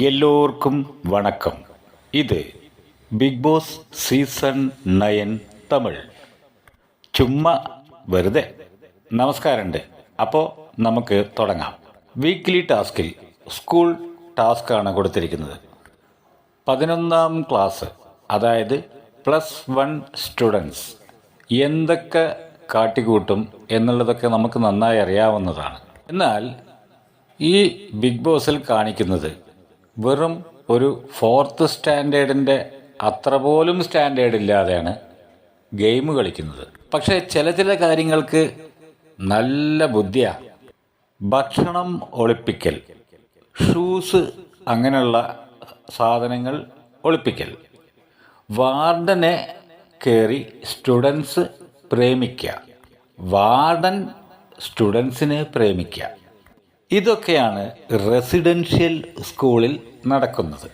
எல்லோருக்கும் வணக்கம் ഇത് Big Boss season nine Tamil ചുമ്മാ വെറുതെ നമസ്കാരമുണ്ട് അപ്പോൾ നമുക്ക് തുടങ്ങാം വീക്ക്ലി ടാസ്കിൽ സ്കൂൾ ടാസ്ക്കാണ് കൊടുത്തിരിക്കുന്നത് പതിനൊന്നാം ക്ലാസ് അതായത് പ്ലസ് വൺ സ്റ്റുഡൻസ് എന്തൊക്കെ കാട്ടിക്കൂട്ടും എന്നുള്ളതൊക്കെ നമുക്ക് നന്നായി അറിയാവുന്നതാണ് എന്നാൽ ഈ ബിഗ് ബോസിൽ കാണിക്കുന്നത് വെറും ഒരു ഫോർത്ത് സ്റ്റാൻഡേർഡിന്റെ അത്ര പോലും സ്റ്റാൻഡേർഡ് ഇല്ലാതെയാണ് ഗെയിം കളിക്കുന്നത്. പക്ഷേ ചില ചില കാര്യങ്ങൾക്ക് നല്ല ബുദ്ധിയാണ് ഭക്ഷണം ഒളിപ്പിക്കൽ ഷൂസ് അങ്ങനെയുള്ള സാധനങ്ങൾ ഒളിപ്പിക്കൽ. വാർഡനെ കയറി സ്റ്റുഡൻസ് പ്രേമിക്കുക വാർഡൻ സ്റ്റുഡൻസിനെ പ്രേമിക്കുക ഇതൊക്കെയാണ് റെസിഡൻഷ്യൽ സ്കൂളിൽ നടക്കുന്നത്.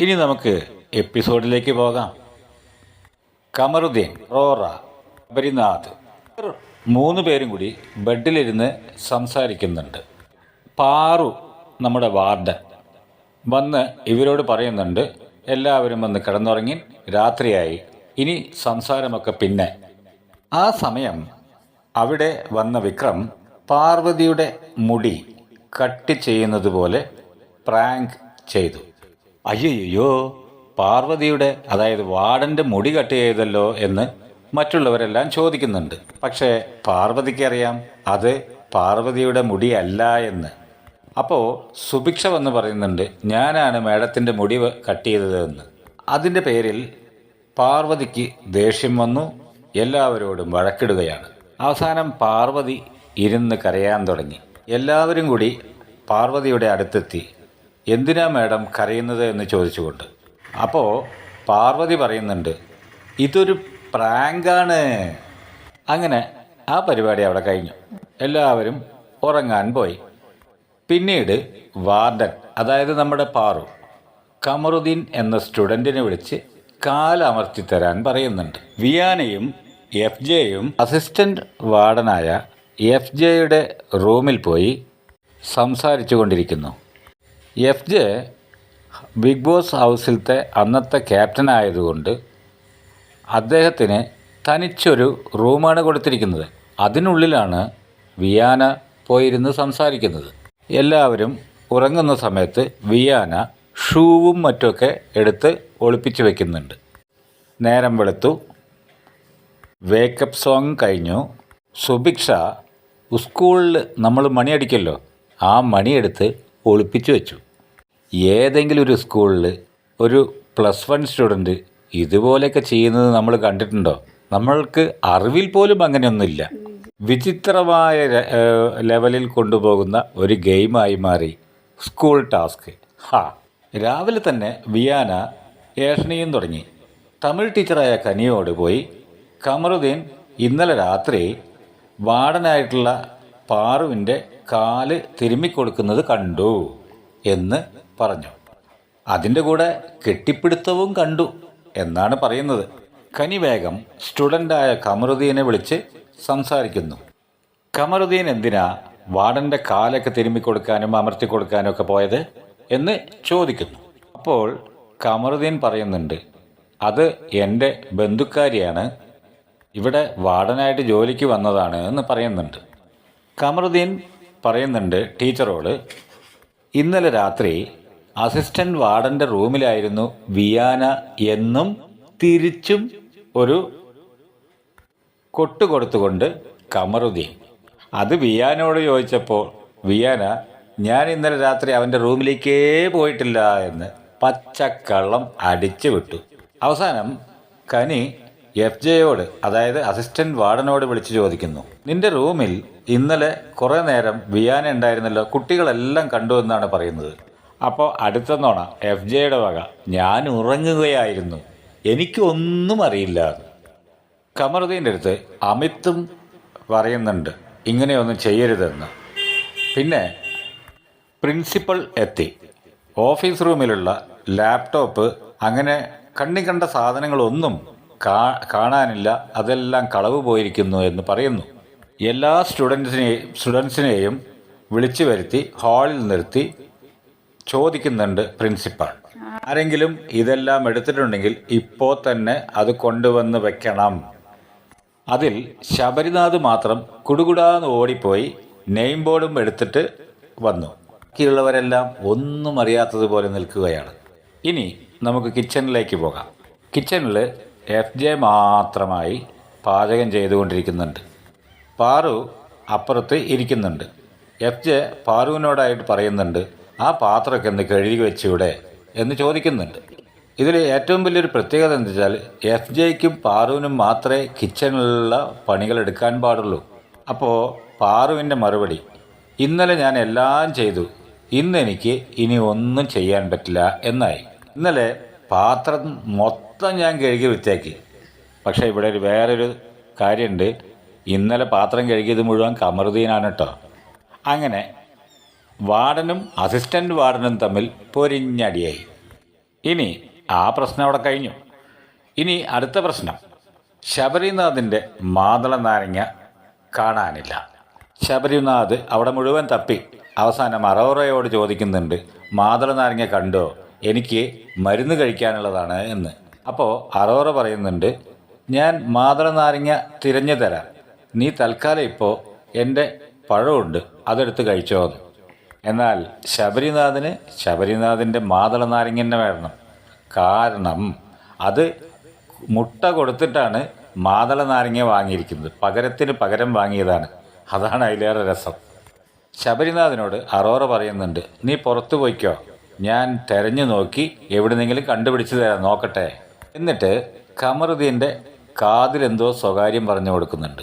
ഇനി നമുക്ക് എപ്പിസോഡിലേക്ക് പോകാം. കമറുദ്ദീൻ റോറ ബരിനാഥ് മൂന്ന് പേരും കൂടി ബെഡിലിരുന്ന് സംസാരിക്കുന്നുണ്ട്. പാറു നമ്മുടെ വാർഡൻ. വന്ന് ഇവരോട് പറയുന്നുണ്ട് എല്ലാവരും വന്ന് കിടന്നുറങ്ങി രാത്രിയായി. ഇനി സംസാരമൊക്കെ പിന്നെ. ആ സമയം അവിടെ വന്ന വിക്രം പാർവതിയുടെ മുടി കട്ട് ചെയ്യുന്നത് പോലെ പ്രാങ്ക് ചെയ്തു. അയ്യോ പാർവതിയുടെ അതായത് വാർഡന്റെ മുടി കട്ട് ചെയ്തല്ലോ എന്ന് മറ്റുള്ളവരെല്ലാം ചോദിക്കുന്നുണ്ട്. പക്ഷേ പാർവതിക്കറിയാം അത് പാർവതിയുടെ മുടിയല്ല എന്ന്. അപ്പോൾ സുഭിക്ഷ വന്ന് പറയുന്നുണ്ട് ഞാനാണ് മേഡത്തിന്റെ മുടി കട്ട് ചെയ്തത് എന്ന്. അതിന്റെ പേരിൽ പാർവതിക്ക് ദേഷ്യം വന്നു എല്ലാവരോടും വഴക്കിടുകയാണ്. അവസാനം പാർവതി ഇരുന്ന് കരയാൻ തുടങ്ങി. എല്ലാവരും കൂടി പാർവതിയുടെ അടുത്തെത്തി എന്തിനാ മാഡം കരയുന്നത്? എന്ന് ചോദിച്ചുകൊണ്ട്. അപ്പോൾ പാർവതി പറയുന്നുണ്ട് ഇതൊരു പ്രാങ്കാണ്. അങ്ങനെ ആ പരിപാടി അവിടെ കഴിഞ്ഞു. എല്ലാവരും ഉറങ്ങാൻ പോയി. പിന്നീട് വാർഡൻ അതായത് നമ്മുടെ പാറു കമറുദ്ദീൻ എന്ന സ്റ്റുഡന്റിനെ വിളിച്ച് കാലമർത്തി തരാൻ പറയുന്നുണ്ട്. വിയാനയും എഫ് ജെയും അസിസ്റ്റന്റ് വാർഡനായ എഫ് ജെയുടെ റൂമിൽ പോയി സംസാരിച്ചു കൊണ്ടിരിക്കുന്നു എഫ് ജെ ബിഗ് ബോസ് ഹൗസിലത്തെ അന്നത്തെ ക്യാപ്റ്റൻ ആയതുകൊണ്ട് അദ്ദേഹത്തിന് തനിച്ചൊരു റൂമാണ് കൊടുത്തിരിക്കുന്നത്. അതിനുള്ളിലാണ് വിയാന പോയിരുന്ന് സംസാരിക്കുന്നത്. എല്ലാവരും ഉറങ്ങുന്ന സമയത്ത് വിയാന ഷൂവും മറ്റുമൊക്കെ എടുത്ത് ഒളിപ്പിച്ചു വെക്കുന്നുണ്ട്. നേരം വെളുത്തു. വേക്കപ്പ് സോങ് കഴിഞ്ഞു. സുഭിക്ഷ സ്കൂളിൽ നമ്മൾ മണിയടിക്കല്ലോ. ആ മണിയെടുത്ത് ഒളിപ്പിച്ചു വെച്ചു. ഏതെങ്കിലും ഒരു സ്കൂളിൽ ഒരു പ്ലസ് വൺ സ്റ്റുഡന്റ് ഇതുപോലെയൊക്കെ ചെയ്യുന്നത് നമ്മൾ കണ്ടിട്ടുണ്ടോ? നമ്മൾക്ക് അറിവിൽ പോലും അങ്ങനെയൊന്നുമില്ല. വിചിത്രമായ ലെവലിൽ കൊണ്ടുപോകുന്ന ഒരു ഗെയിമായി മാറി സ്കൂൾ ടാസ്ക്. ഹാ രാവിലെ തന്നെ വിയാന ഏഷണിയും തുടങ്ങി. തമിഴ് ടീച്ചറായ കനിയോട് പോയി കമറുദ്ദീൻ ഇന്നലെ രാത്രി വാർഡനായിട്ടുള്ള പാറുവിന്റെ കാൽ തിരുമ്മിക്കൊടുക്കുന്നത് കണ്ടു എന്ന് പറഞ്ഞു. അതിന്റെ കൂടെ കെട്ടിപ്പിടുത്തവും കണ്ടു എന്നാണ് പറയുന്നത്. കനിവേഗം സ്റ്റുഡന്റായ കമറുദ്ദീനെ വിളിച്ച് സംസാരിക്കുന്നു. കമറുദ്ദീൻ എന്തിനാ വാർഡന്റെ കാലൊക്കെ തിരുമ്മിക്കൊടുക്കാനും അമർത്തി കൊടുക്കാനും ഒക്കെ പോയത് എന്ന് ചോദിക്കുന്നു. അപ്പോൾ കമറുദ്ദീൻ പറയുന്നുണ്ട് അത് എന്റെ ബന്ധുക്കാരിയാണ് ഇവിടെ വാർഡനായിട്ട് ജോലിക്ക് വന്നതാണ് എന്ന് പറയുന്നുണ്ട്. കമറുദ്ദീൻ പറയുന്നുണ്ട് ടീച്ചറോട് ഇന്നലെ രാത്രി അസിസ്റ്റന്റ് വാർഡന്റെ റൂമിലായിരുന്നു വിയാന എന്നും തിരിച്ചും ഒരു കൊട്ട് കൊടുത്തുകൊണ്ട് കമറുദ്ദീൻ. അത് വിയാനോട് ചോദിച്ചപ്പോൾ വിയാന ഞാൻ ഇന്നലെ രാത്രി അവന്റെ റൂമിലേക്കേ പോയിട്ടില്ല എന്ന് പച്ചക്കള്ളം അടിച്ചു വിട്ടു അവസാനം കനി എഫ് ജെയോട് അതായത് അസിസ്റ്റന്റ് വാർഡനോട് വിളിച്ചു ചോദിക്കുന്നു. നിന്റെ റൂമിൽ ഇന്നലെ കുറേ നേരം വിയാന ഉണ്ടായിരുന്നല്ലോ കുട്ടികളെല്ലാം കണ്ടു എന്നാണ് പറയുന്നത്. അപ്പോൾ അടുത്തെന്നോണ എഫ് ജെയുടെ വക ഞാൻ ഉറങ്ങുകയായിരുന്നു. എനിക്കൊന്നും അറിയില്ല എന്ന്. കമറുദ്ദീന്റെ അടുത്ത് അമിത്തും പറയുന്നുണ്ട് ഇങ്ങനെയൊന്നും ചെയ്യരുതെന്ന്. പിന്നെ പ്രിൻസിപ്പൽ എത്തി. ഓഫീസ് റൂമിലുള്ള ലാപ്ടോപ്പ് അങ്ങനെ കണ്ണി കണ്ട സാധനങ്ങളൊന്നും കാണാനില്ല. അതെല്ലാം കളവ് പോയിരിക്കുന്നു എന്ന് പറയുന്നു. എല്ലാ സ്റ്റുഡൻസിനെയും സ്റ്റുഡൻസിനെയും വിളിച്ചു വരുത്തി ഹാളിൽ നിർത്തി ചോദിക്കുന്നുണ്ട് പ്രിൻസിപ്പാൾ. ആരെങ്കിലും ഇതെല്ലാം എടുത്തിട്ടുണ്ടെങ്കിൽ ഇപ്പോൾ തന്നെ അത് കൊണ്ടുവന്ന് വെക്കണം. അതിൽ ശബരിനാഥ് മാത്രം കുടുകുടാന്ന് ഓടിപ്പോയി നെയിം ബോർഡും എടുത്തിട്ട് വന്നു. ബാക്കിയുള്ളവരെല്ലാം ഒന്നും അറിയാത്തതുപോലെ നിൽക്കുകയാണ്. ഇനി നമുക്ക് കിച്ചണിലേക്ക് പോകാം. കിച്ചണിൽ എഫ് ജെ മാത്രമായി പാചകം ചെയ്തുകൊണ്ടിരിക്കുന്നുണ്ട്. പാറു അപ്പുറത്ത് ഇരിക്കുന്നുണ്ട്. എഫ് ജെ പാറുവിനോടായിട്ട് പറയുന്നുണ്ട് ആ പാത്രമൊക്കെ ഒന്ന് കഴുകി വെച്ചൂടെ എന്ന് ചോദിക്കുന്നുണ്ട്. ഇതിൽ ഏറ്റവും വലിയൊരു പ്രത്യേകത എന്താ വെച്ചാൽ എഫ് ജെക്കും പാറുവിനും മാത്രമേ കിച്ചണിലുള്ള പണികൾ എടുക്കാൻ പാടുള്ളൂ. അപ്പോൾ പാറുവിന്റെ മറുപടി ഇന്നലെ ഞാൻ എല്ലാം ചെയ്തു. ഇന്ന് എനിക്ക് ഇനി ഒന്നും ചെയ്യാൻ പറ്റില്ല എന്നായി. ഇന്നലെ പാത്രം മൊത്തം ഞാൻ കഴുകി വൃത്തിയാക്കി. പക്ഷേ ഇവിടെ ഒരു വേറൊരു കാര്യമുണ്ട് ഇന്നലെ പാത്രം കഴുകിയത് മുഴുവൻ കമറുദ്ദീനാണ് കേട്ടോ അങ്ങനെ വാർഡനും അസിസ്റ്റന്റ് വാർഡനും തമ്മിൽ പൊരിഞ്ഞടിയായി. ഇനി ആ പ്രശ്നം അവിടെ കഴിഞ്ഞു. ഇനി അടുത്ത പ്രശ്നം. ശബരിനാഥിന്റെ മാതള നാരങ്ങ കാണാനില്ല. ശബരിനാഥ് അവിടെ മുഴുവൻ തപ്പി. അവസാനം അറോറയോട് ചോദിക്കുന്നുണ്ട് മാതള നാരങ്ങ കണ്ടോ? എനിക്ക് മരുന്ന് കഴിക്കാനുള്ളതാണ് എന്ന്. അപ്പോൾ അറോറ പറയുന്നുണ്ട് ഞാൻ മാതള നാരങ്ങ തിരഞ്ഞു തരാം. നീ തൽക്കാലം ഇപ്പോൾ എന്റെ പഴമുണ്ട് അതെടുത്ത് കഴിച്ചോ എന്ന്. എന്നാൽ ശബരിനാഥിന് ശബരിനാഥിന്റെ മാതള നാരങ്ങ തന്നെ വേണം. കാരണം അത് മുട്ട കൊടുത്തിട്ടാണ് മാതള നാരങ്ങ വാങ്ങിയിരിക്കുന്നത്. പകരത്തിന് പകരം വാങ്ങിയതാണ്. അതാണ് അതിലേറെ രസം. ശബരിനാഥിനോട് അറോറ പറയുന്നുണ്ട് നീ പുറത്തു പോയിക്കോ. ഞാൻ തെരഞ്ഞു നോക്കി എവിടെന്നെങ്കിലും കണ്ടുപിടിച്ച് തരാം. നോക്കട്ടെ. എന്നിട്ട് കമറുദ്ദീന്റെ കാതിലെന്തോ സ്വകാര്യം പറഞ്ഞു കൊടുക്കുന്നുണ്ട്.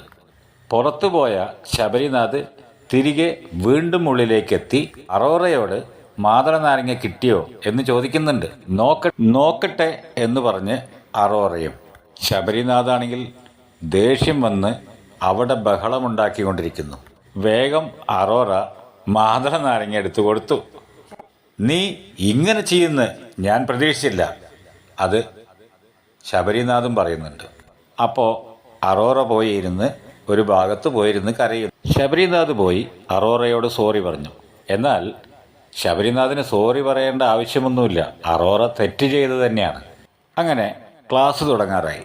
പുറത്തുപോയ ശബരിനാഥ് തിരികെ വീണ്ടും ഉള്ളിലേക്കെത്തി അറോറയോട് മാതള നാരങ്ങ കിട്ടിയോ എന്ന് ചോദിക്കുന്നുണ്ട്. നോക്ക നോക്കട്ടെ എന്ന് പറഞ്ഞ് അറോറയും. ശബരിനാഥാണെങ്കിൽ ദേഷ്യം വന്ന് അവിടെ ബഹളമുണ്ടാക്കിക്കൊണ്ടിരിക്കുന്നു. വേഗം അറോറ മാതള നാരങ്ങ എടുത്തു കൊടുത്തു. നീ ഇങ്ങനെ ചെയ്യുന്ന ഞാൻ പ്രതീക്ഷിച്ചില്ല. അത് ശബരിനാഥും പറയുന്നുണ്ട്. അപ്പോൾ അറോറ പോയി ഇരുന്ന് ഒരു ഭാഗത്ത് പോയിരുന്ന് കരയുന്നു. ശബരിനാഥ് പോയി അറോറയോട് സോറി പറഞ്ഞു. എന്നാൽ ശബരിനാഥിന് സോറി പറയേണ്ട ആവശ്യമൊന്നുമില്ല. അറോറ തെറ്റ് ചെയ്ത് തന്നെയാണ്. അങ്ങനെ ക്ലാസ് തുടങ്ങാറായി.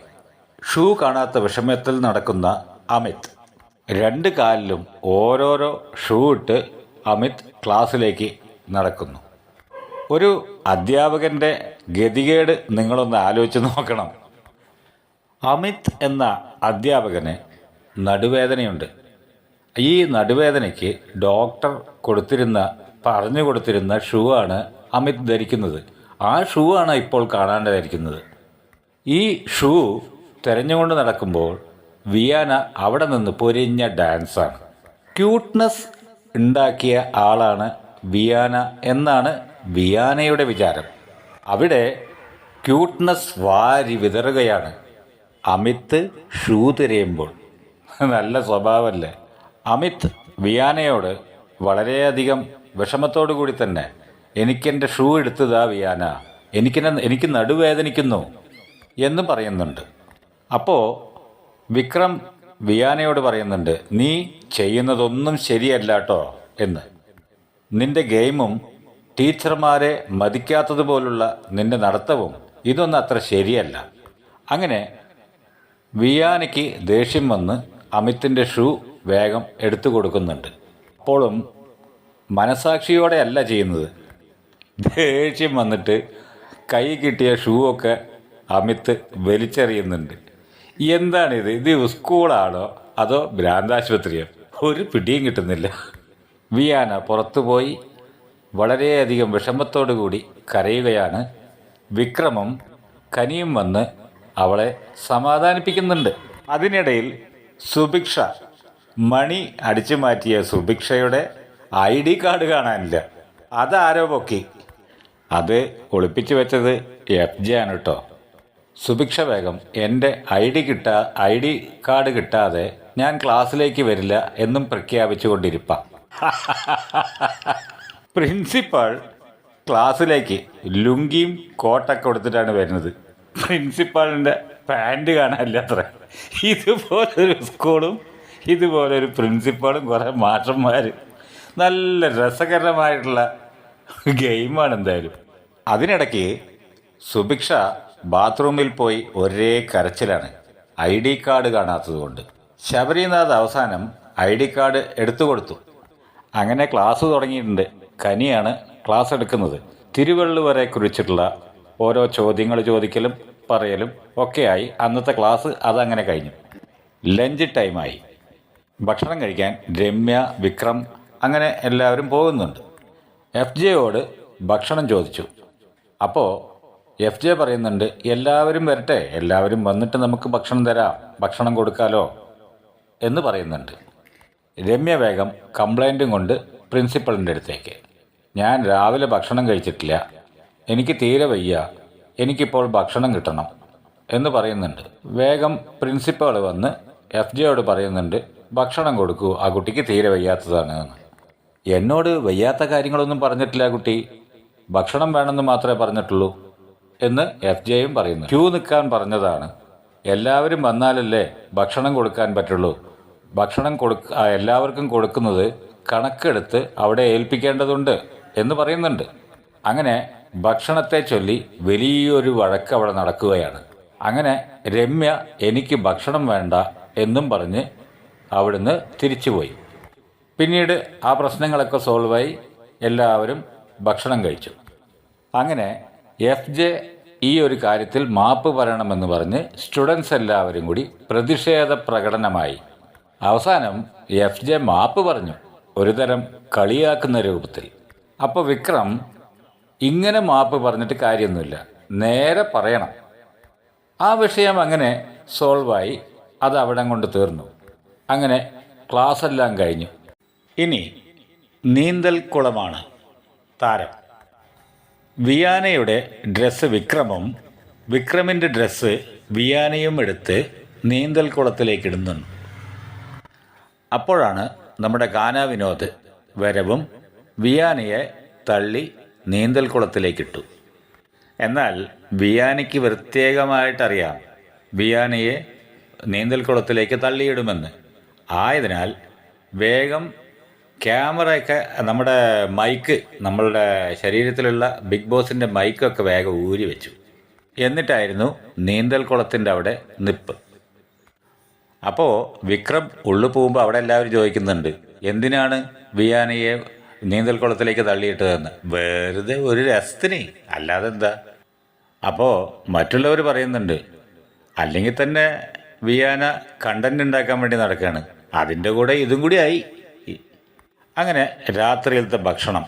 ഷൂ കാണാത്ത വിഷമത്തിൽ നടക്കുന്ന അമിത്. രണ്ട് കാലിലും ഓരോരോ ഷൂ ഇട്ട് അമിത് ക്ലാസ്സിലേക്ക് നടക്കുന്നു. ഒരു അധ്യാപകന്റെ ഗതികേട് നിങ്ങളൊന്ന് ആലോചിച്ച് നോക്കണം. അമിത് എന്ന അധ്യാപകന് നടുവേദനയുണ്ട്. ഈ നടുവേദനയ്ക്ക് ഡോക്ടർ കൊടുത്തിരുന്ന പറഞ്ഞു കൊടുത്തിരുന്ന ഷൂ ആണ് അമിത് ധരിക്കുന്നത്. ആ ഷൂ ആണ് ഇപ്പോൾ കാണാണ്ടായിരിക്കുന്നത്. ഈ ഷൂ തിരഞ്ഞുകൊണ്ട് നടക്കുമ്പോൾ വിയാന അവിടെ നിന്ന് പൊരിഞ്ഞ ഡാൻസാണ് ക്യൂട്ട്നെസ് ഉണ്ടാക്കിയ ആളാണ് വിയാന എന്നാണ് വിയാനയുടെ വിചാരം. അവിടെ ക്യൂട്ട്നെസ് വാരി വിതറുകയാണ്. അമിത് ഷൂ തിരയുമ്പോൾ. നല്ല സ്വഭാവമല്ലേ? അമിത് വിയാനയോട് വളരെയധികം വിഷമത്തോടു കൂടി തന്നെ എനിക്കെന്റെ ഷൂ എടുത്തതാ വിയാന. എനിക്കെന്നെ എനിക്ക് നടുവേദനിക്കുന്നു എന്ന് പറയുന്നുണ്ട്. അപ്പോൾ വിക്രം വിയാനയോട് പറയുന്നുണ്ട് നീ ചെയ്യുന്നതൊന്നും ശരിയല്ല കേട്ടോ എന്ന്. നിന്റെ ഗെയിമും ടീച്ചർമാരെ മതിക്കാത്തതുപോലുള്ള നിന്റെ നടത്തവും ഇതൊന്നും അത്ര ശരിയല്ല. അങ്ങനെ വിയാനയ്ക്ക് ദേഷ്യം വന്ന് അമിത്തിന്റെ ഷൂ വേഗം എടുത്തു കൊടുക്കുന്നുണ്ട്. അപ്പോഴും മനസാക്ഷിയോടെ അല്ല ചെയ്യുന്നത്. ദേഷ്യം വന്നിട്ട് കൈ കിട്ടിയ ഷൂ ഒക്കെ അമിത്ത് വലിച്ചെറിയുന്നുണ്ട്. എന്താണിത്? ഇത് സ്കൂളാണോ അതോ ഭ്രാന്താശുപത്രിയോ? ഒരു പിടിയും കിട്ടുന്നില്ല. വിയാന പുറത്തുപോയി വളരെയധികം വിഷമത്തോടു കൂടി കരയുകയാണ്. വിക്രമം കനിയും വന്ന് അവളെ സമാധാനിപ്പിക്കുന്നുണ്ട്. അതിനിടയിൽ സുഭിക്ഷ മണി അടിച്ചു മാറ്റിയ സുഭിക്ഷയുടെ ഐ ഡി കാർഡ് കാണാനില്ല. അതാരോ പൊക്കി. അത് ഒളിപ്പിച്ചു വെച്ചത് എഫ് ജെ ആണ് കേട്ടോ സുഭിക്ഷ വേഗം എന്റെ ഐ ഡി കിട്ടാ ഐ ഡി കാർഡ് കിട്ടാതെ ഞാൻ ക്ലാസ്സിലേക്ക് വരില്ല എന്നും പ്രഖ്യാപിച്ചു കൊണ്ടിരിപ്പ പ്രിൻസിപ്പാൾ ക്ലാസ്സിലേക്ക് ലുങ്കിയും കോട്ടൊക്കെ കൊടുത്തിട്ടാണ് വരുന്നത്. പ്രിൻസിപ്പാളിന്റെ പാന്റ് കാണാനില്ല അത്ര. ഇതുപോലൊരു സ്കൂളും ഇതുപോലൊരു പ്രിൻസിപ്പാളും കുറേ മാഷന്മാർ നല്ല രസകരമായിട്ടുള്ള ഗെയിമാണ് എന്തായാലും. അതിനിടയ്ക്ക് സുഭിക്ഷ ബാത്റൂമിൽ പോയി ഒരേ കരച്ചിലാണ്. ഐ ഡി കാർഡ് കാണാത്തതുകൊണ്ട്. ശബരിനാഥ് അവസാനം ഐ ഡി കാർഡ് എടുത്തു കൊടുത്തു. അങ്ങനെ ക്ലാസ് തുടങ്ങിയിട്ടുണ്ട്. കനിയാണ് ക്ലാസ് എടുക്കുന്നത്. തിരുവള്ളുവരെ കുറിച്ചിട്ടുള്ള ഓരോ ചോദ്യങ്ങൾ ചോദിക്കലും പറയലും ഒക്കെയായി അന്നത്തെ ക്ലാസ് അതങ്ങനെ കഴിഞ്ഞു. ലഞ്ച് ടൈമായി. ഭക്ഷണം കഴിക്കാൻ രമ്യ വിക്രം അങ്ങനെ എല്ലാവരും പോകുന്നുണ്ട്. എഫ് ജെയോട് ഭക്ഷണം ചോദിച്ചു. അപ്പോൾ എഫ് ജെ പറയുന്നുണ്ട് എല്ലാവരും വരട്ടെ എല്ലാവരും വന്നിട്ട് നമുക്ക് ഭക്ഷണം തരാം ഭക്ഷണം കൊടുക്കാലോ എന്ന് പറയുന്നുണ്ട്. രമ്യ വേഗം കംപ്ലൈന്റും കൊണ്ട് പ്രിൻസിപ്പളിന്റെ അടുത്തേക്ക്. ഞാൻ രാവിലെ ഭക്ഷണം കഴിച്ചിട്ടില്ല. എനിക്ക് തീരെ വയ്യ. എനിക്കിപ്പോൾ ഭക്ഷണം കിട്ടണം എന്ന് പറയുന്നുണ്ട്. വേഗം പ്രിൻസിപ്പൾ വന്ന് എഫ് ജെയോട് പറയുന്നുണ്ട് ഭക്ഷണം കൊടുക്കൂ. ആ കുട്ടിക്ക് തീരെ വയ്യാത്തതാണ്. എന്ന് എന്നോട് വയ്യാത്ത കാര്യങ്ങളൊന്നും പറഞ്ഞിട്ടില്ല കുട്ടി. ഭക്ഷണം വേണമെന്ന് മാത്രമേ പറഞ്ഞിട്ടുള്ളൂ എന്ന് എഫ് ജെയും പറയുന്നു. ക്യൂ നിൽക്കാൻ പറഞ്ഞതാണ്. എല്ലാവരും വന്നാലല്ലേ ഭക്ഷണം കൊടുക്കാൻ പറ്റുള്ളൂ. ഭക്ഷണം കൊടുക്ക എല്ലാവർക്കും കൊടുക്കുന്നത് കണക്കെടുത്ത് അവിടെ ഏൽപ്പിക്കേണ്ടതുണ്ട് എന്ന് പറയുന്നുണ്ട്. അങ്ങനെ ഭക്ഷണത്തെ ചൊല്ലി വലിയൊരു വഴക്ക് അവിടെ നടക്കുകയാണ്. അങ്ങനെ രമ്യ എനിക്ക് ഭക്ഷണം വേണ്ട എന്നും പറഞ്ഞ് അവിടുന്ന് തിരിച്ചുപോയി. പിന്നീട് ആ പ്രശ്നങ്ങളൊക്കെ സോൾവായി. എല്ലാവരും ഭക്ഷണം കഴിച്ചു. അങ്ങനെ എഫ് ജെ ഈ ഒരു കാര്യത്തിൽ മാപ്പ് പറയണമെന്ന് പറഞ്ഞ് സ്റ്റുഡൻസ് എല്ലാവരും കൂടി പ്രതിഷേധ പ്രകടനമായി. അവസാനം എഫ് ജെ മാപ്പ് പറഞ്ഞു. ഒരുതരം കളിയാക്കുന്ന രൂപത്തിൽ. അപ്പോൾ വിക്രം ഇങ്ങനെ മാപ്പ് പറഞ്ഞിട്ട് കാര്യമൊന്നുമില്ല. നേരെ പറയണം. ആ വിഷയം അങ്ങനെ സോൾവായി അത് അവിടെ കൊണ്ട് തീർന്നു. അങ്ങനെ ക്ലാസ് എല്ലാം കഴിഞ്ഞു. ഇനി നീന്തൽ കുളമാണ് താരം. വിയാനയുടെ ഡ്രസ്സ് വിക്രമും വിക്രമിന്റെ ഡ്രസ്സ് വിയാനയും എടുത്ത് നീന്തൽ കുളത്തിലേക്ക് ഇടുന്നുണ്ട്. അപ്പോഴാണ് നമ്മുടെ ഗാന വിനോദ് വരവും വിയാനയെ തള്ളി നീന്തൽ കുളത്തിലേക്കിട്ടു. എന്നാൽ വിയാനയ്ക്ക് പ്രത്യേകമായിട്ടറിയാം വിയാനയെ നീന്തൽ കുളത്തിലേക്ക് തള്ളിയിടുമെന്ന്. ആയതിനാൽ വേഗം ക്യാമറയൊക്കെ നമ്മുടെ മൈക്ക് നമ്മളുടെ ശരീരത്തിലുള്ള ബിഗ് ബോസിന്റെ മൈക്കൊക്കെ വേഗം ഊരി വെച്ചു എന്നിട്ടായിരുന്നു നീന്തൽ കുളത്തിന്റെ അവിടെ നിപ്പ്. അപ്പോൾ വിക്രം ഉള്ളു പോകുമ്പോൾ അവിടെ എല്ലാവരും ചോദിക്കുന്നുണ്ട് എന്തിനാണ് വിയാനയെ നീന്തൽ കുളത്തിലേക്ക് തള്ളിയിട്ടതെന്ന്? വെറുതെ ഒരു രസത്തിന് അല്ലാതെ എന്താ? അപ്പോൾ മറ്റുള്ളവർ പറയുന്നുണ്ട് അല്ലെങ്കിൽ തന്നെ വിയാന കണ്ടന്റ് ഉണ്ടാക്കാൻ വേണ്ടി നടക്കുകയാണ് അതിന്റെ കൂടെ ഇതും കൂടി ആയി. അങ്ങനെ രാത്രിയിലത്തെ ഭക്ഷണം.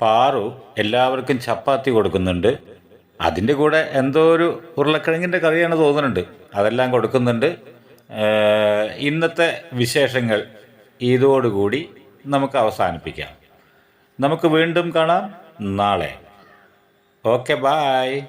പാറു എല്ലാവർക്കും ചപ്പാത്തി കൊടുക്കുന്നുണ്ട്. അതിന്റെ കൂടെ എന്തോ ഒരു ഉരുളക്കിഴങ്ങിന്റെ കറിയാണ് തോന്നുന്നുണ്ട്. അതെല്ലാം കൊടുക്കുന്നുണ്ട്. ഇന്നത്തെ വിശേഷങ്ങൾ ഇതോടുകൂടി നമുക്ക് അവസാനിപ്പിക്കാം. നമുക്ക് വീണ്ടും കാണാം നാളെ. Okay bye